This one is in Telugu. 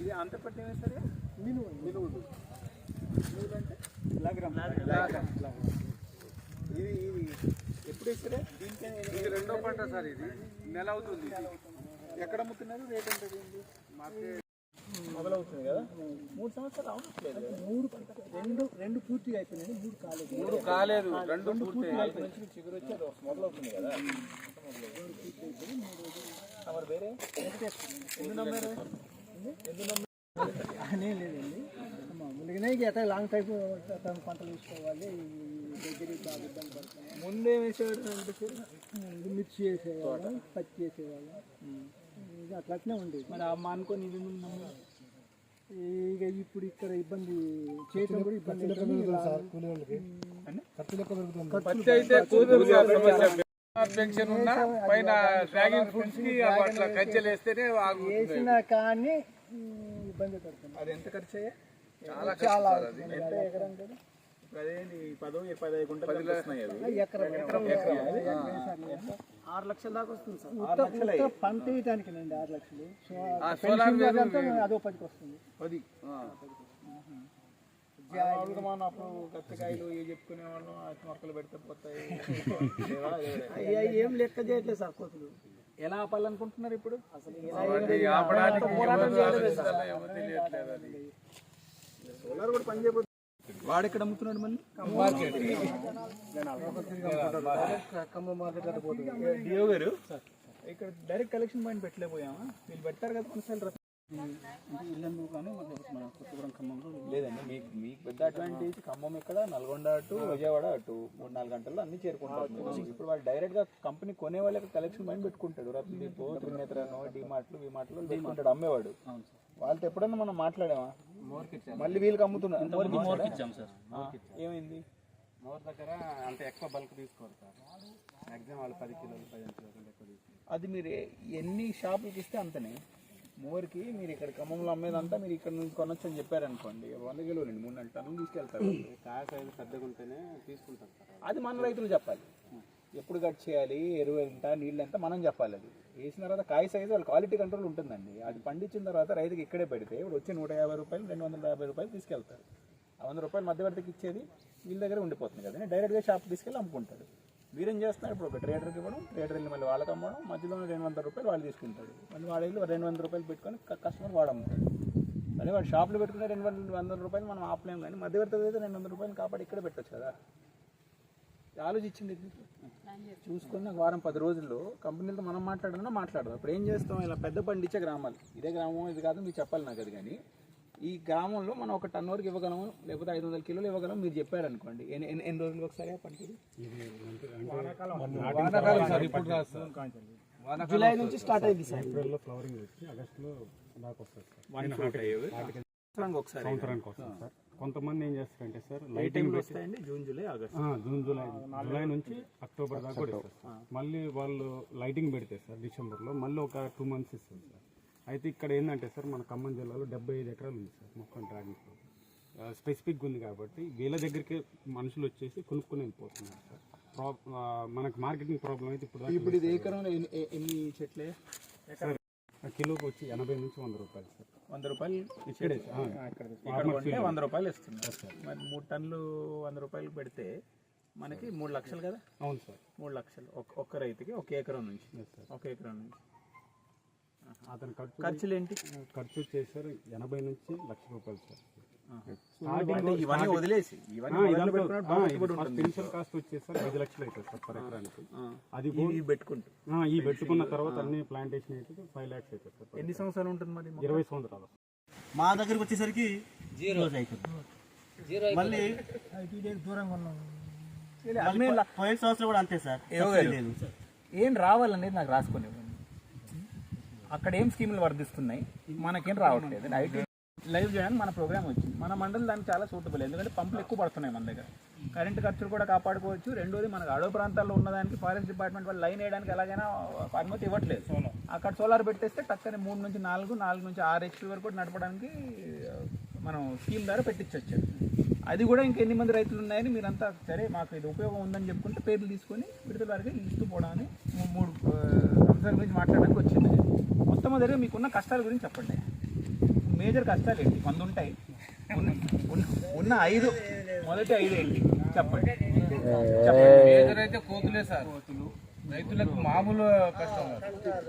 ఇది అంత పట్టిన సరే? మినువు అంటే ఇది ఇది. ఎప్పుడు వేసారే దీనికి ఇది రెండో పంట సార్ ఇది. నెల అవుతుంది. ఎక్కడ అమ్ముతున్నారు? రేట్ ఎంత? మార్కెట్ మొదలవుతుంది కదా? మూడు సంవత్సరాలు అవట్లేదు మూడు రెండు రెండు పూర్తిగా అయిపోయినాయి మూడు కాలేదు. మూడు కాలేదు రెండు పూర్తి నుంచి చిగురు వచ్చి అది మొదలవుతుంది కదా? మరి వేరే? ఎందుకు నమ్మారు? ఎందుకు నమ్మారు? అనే లేదండి. మామూలుగానే ఇక ఎట్లా లాంగ్ టైప్ పంటలు వేసుకోవాలి? దగ్గర బాగా ఇబ్బంది పడుతున్నాం ముందే వేసేవాడు ముందు మిర్చి వేసేవాళ్ళం పత్తి వేసేవాళ్ళం. ఇది అట్లా అట్లనే ఉండేది. మరి అమ్మ అనుకోని ఇది ఇక ఇప్పుడు ఇక్కడ ఇబ్బంది చేయటం కూడా ఇబ్బంది అయితే పెన్షన్ ఉన్నా పైన డ్రాగన్ ఫ్రూట్స్కి అట్లా వేసినా కానీ ఇబ్బంది పడుతుంది. అది ఎంత ఖర్చు అయ్యా? చాలా చాలా ఖర్చు అది. ఎంత ఎకరం కదా? ఆరు లక్షల దాకా వస్తుంది సార్. పంట అండి ఆరు లక్షలు. అదో పదికి వస్తుంది. పది. అప్పుడు కత్తికాయలు ఇవి చెప్పుకునే వాళ్ళం మొక్కలు పెడితే పోతాయి? ఏం లెక్క చేయట్లేదు సార్ కోతులు. ఎలా ఆపాలనుకుంటున్నారు ఇప్పుడు? అసలు సోలార్ కూడా పని చేయబోతుంది వాడు ఎక్కడ అమ్ముతున్నాడు మళ్ళీ? డిఓ గారు? ఇక్కడ డైరెక్ట్ కలెక్షన్ పాయింట్ పెట్టలేకపోయామా? వీళ్ళు పెట్టారు కదా కొన్నిసార్లు లేదండి మీకు మీకు పెద్ద అడ్వాంటేజ్ ఖమ్మం ఇక్కడ నల్గొండ అటు విజయవాడ అటు. మూడు నాలుగు గంటల్లో అన్ని చేరుకుంటారు. ఇప్పుడు వాళ్ళు డైరెక్ట్గా కంపెనీ కొనే వాళ్ళకి కలెక్షన్ పాయింట్ పెట్టుకుంటాడు. రత్నదీప్ త్రినేత్రను డిమార్ట్లు విమార్ట్లు పెట్టుకుంటాడు అమ్మేవాడు. వాళ్ళతో ఎప్పుడన్నా మనం మాట్లాడామా? మళ్ళీ వీళ్ళకి అమ్ముతున్నారు ఇచ్చాం సార్. ఏమైంది? మోర్ దగ్గర అంత ఎక్కువ బల్క్ తీసుకోరు సార్. మ్యాక్సిమం వాళ్ళు పది కిలోలు పదిహేను కిలోలు ఎక్కువ తీసుకోరు. అది మీరు ఎన్ని షాపులకి ఇస్తే అంతనే. మోర్కి మీరు ఇక్కడ ఖమ్మంలో అమ్మేదంతా మీరు ఇక్కడ నుంచి కొనొచ్చు అని చెప్పారనుకోండి వంద కిలోలు అండి మూడు టన్నులు తీసుకెళ్తారు. కాయ సైజు పెద్దగా ఉంటేనే తీసుకుంటారు సార్. అది మన రైతులు చెప్పాలి. ఎప్పుడు కట్ చేయాలి ఎరువు ఎంత నీళ్ళు ఎంత మనం చెప్పాలి అది. వేసిన తర్వాత కాయ సైజు వాళ్ళ క్వాలిటీ కంట్రోల్ ఉంటుందండి. అది పండించిన తర్వాత రైతుకి ఇక్కడే పెడితే ఇప్పుడు వచ్చి నూట యాభై రూపాయలు రెండు వందల యాభై రూపాయలు తీసుకెళ్తారు ఆ వంద రూపాయలు మధ్యవర్తికి ఇచ్చేది వీళ్ళ దగ్గర ఉండిపోతుంది కదా. డైరెక్ట్గా షాప్ తీసుకెళ్ళి అమ్ముకుంటాడు. మీరేం చేస్తున్నారు ఇప్పుడు ఒక ట్రేడర్కి ఇవ్వడం ట్రేడర్ వెళ్ళి మళ్ళీ వాళ్ళకి అమ్మడం మధ్యలో రెండు వందల రూపాయలు వాళ్ళు తీసుకుంటాడు. మళ్ళీ వాళ్ళు వెళ్ళి రెండు వందల రూపాయలు పెట్టుకొని కస్టమర్ వాడు అమ్ముతాడు. అదే వాడు షాప్లో పెట్టుకునే రెండు వందల వందల రూపాయలు మనం ఆపలేం కానీ మధ్యవర్తి అయితే రెండు వందల రూపాయలు కాపాడి ఇక్కడే పెట్టొచ్చు కదా. ఆలోచించింది ఇది. చూసుకుని నాకు వారం పది రోజుల్లో కంపెనీలతో మనం మాట్లాడడం మాట్లాడదాం ఇప్పుడు ఏం చేస్తాం? ఇలా పెద్ద పండించే గ్రామాలు. ఇదే గ్రామం ఇది కాదు మీరు చెప్పాలి నాకు అది కానీ. ఈ గ్రామంలో మనం ఒక టన్ వరకు ఇవ్వగలము? లేకపోతే ఐదు వందల కిలోలు ఇవ్వగలం మీరు చెప్పారనుకోండి. ఎన్ని ఎన్ని- ఎన్ని రోజులు ఒకసారి ఆ పంట ఇది? వానాకాలం. సార్ ఇప్పుడు కాదు సార్. జూలై నుంచి స్టార్ట్ అయింది సార్. ఏప్రిల్లో ఫ్లవరింగ్ వచ్చి ఆగస్టులో దాకా వస్తుంది సార్. ఒకసారి కొంతమంది ఏం చేస్తారంటే సార్ లైటింగ్ వస్తాయండి June July August. June July July నుంచి అక్టోబర్ దాకా కూడా ఇస్తారు మళ్ళీ వాళ్ళు లైటింగ్ పెడితే సార్ డిసెంబర్లో. మళ్ళీ ఒక టూ మంత్స్ ఇస్తుంది సార్. అయితే ఇక్కడ ఏంటంటే సార్ మన ఖమ్మం జిల్లాలో డెబ్బై ఐదు ఎకరాలు ఉంది సార్ మొత్తం డ్రాగన్ ఫ్రూట్ స్పెసిఫిక్గా ఉంది కాబట్టి వీళ్ళ దగ్గరికి మనుషులు వచ్చేసి కొనుక్కొని వెళ్ళిపోతున్నారు సార్. మనకు మార్కెటింగ్ ప్రాబ్లం అయితే ఇప్పుడు ఇప్పుడు ఇది ఎన్ని చెట్లే? కిలోకి వచ్చి ఎనభై నుంచి వంద రూపాయలు సార్. వంద రూపాయలు ఇక్కడే ఇక్కడ కొంటే వంద రూపాయలు ఇస్తుంది మరి మూడు టన్నులు వంద రూపాయలు పెడితే మనకి మూడు లక్షలు కదా? అవును సార్. మూడు లక్షలు. ఒక్క రైతుకి ఒక ఎకరం నుంచి. ఒక ఎకరం నుంచి. అతని ఖర్చు ఖర్చులు ఏంటి? ఖర్చు వచ్చేసరి ఎనభై నుంచి లక్ష రూపాయలు సార్. ఇవన్నీ వదిలేసి. ఇనిషియల్ కాస్ట్ వచ్చేసరి ఐదు లక్షలు అవుతుంది సార్ పర్ ఎకరానికి. అది ఇవి పెట్టుకుంటూ. ఆ, ఈ పెట్టుకున్న తర్వాత అన్ని ప్లాంటేషన్ అయితే ఫైవ్ ల్యాక్స్ అవుతుంది సార్ ఎన్ని సంవత్సరాలు ఉంటుంది మరి? ఇరవై సంవత్సరాలు. మా దగ్గరికి వచ్చేసరికి జీరో అవుతుంది మళ్ళీ దూరంగా ఉన్నాం. పోయిన సంవత్సరం కూడా అంతే సార్. లేదు. ఏం రావాలనేది నాకు రాసుకొని అక్కడ ఏం స్కీములు వర్ధిస్తున్నాయి మనకేం రావట్లేదు. ఐటీ లైవ్ చేయడానికి మన ప్రోగ్రామ్ వచ్చింది. మన మండలి దానికి చాలా సూటబుల్. ఎందుకంటే పంపులు ఎక్కువ పడుతున్నాయి మన దగ్గర. కరెంటు ఖర్చులు కూడా కాపాడుకోవచ్చు. రెండోది మనకు అడవి ప్రాంతాల్లో ఉన్నదానికి ఫారెస్ట్ డిపార్ట్మెంట్ వాళ్ళు లైన్ వేయడానికి ఎలాగైనా అనుమతి ఇవ్వట్లేదు. అక్కడ సోలార్ పెట్టేస్తే టక్కనే మూడు నుంచి నాలుగు నాలుగు నుంచి ఆరు హెచ్పి వరకు కూడా నడపడానికి మనం స్కీమ్ ద్వారా పెట్టించవచ్చు అది కూడా ఇంకెన్ని మంది రైతులు ఉన్నాయని మీరంతా సరే మాకు ఇది ఉపయోగం ఉందని చెప్పుకుంటే పేర్లు తీసుకొని విడుదల వారికి ఇస్తూ పోవడానికి మూ- మూడు అంశాల గురించి మాట్లాడడానికి వచ్చింది. మొట్టమొదటిగా మీకున్న కష్టాల గురించి చెప్పండి. మేజర్ కష్టాలు ఏంటి? వంద ఉంటాయి. ఉన్న- ఉన్న- ఉన్న ఐదు మొదటి ఐదు ఏంటి? చెప్పండి. చెప్పండి. అయితే కోతులే సార్. రైతులకు మామూలు కష్టం.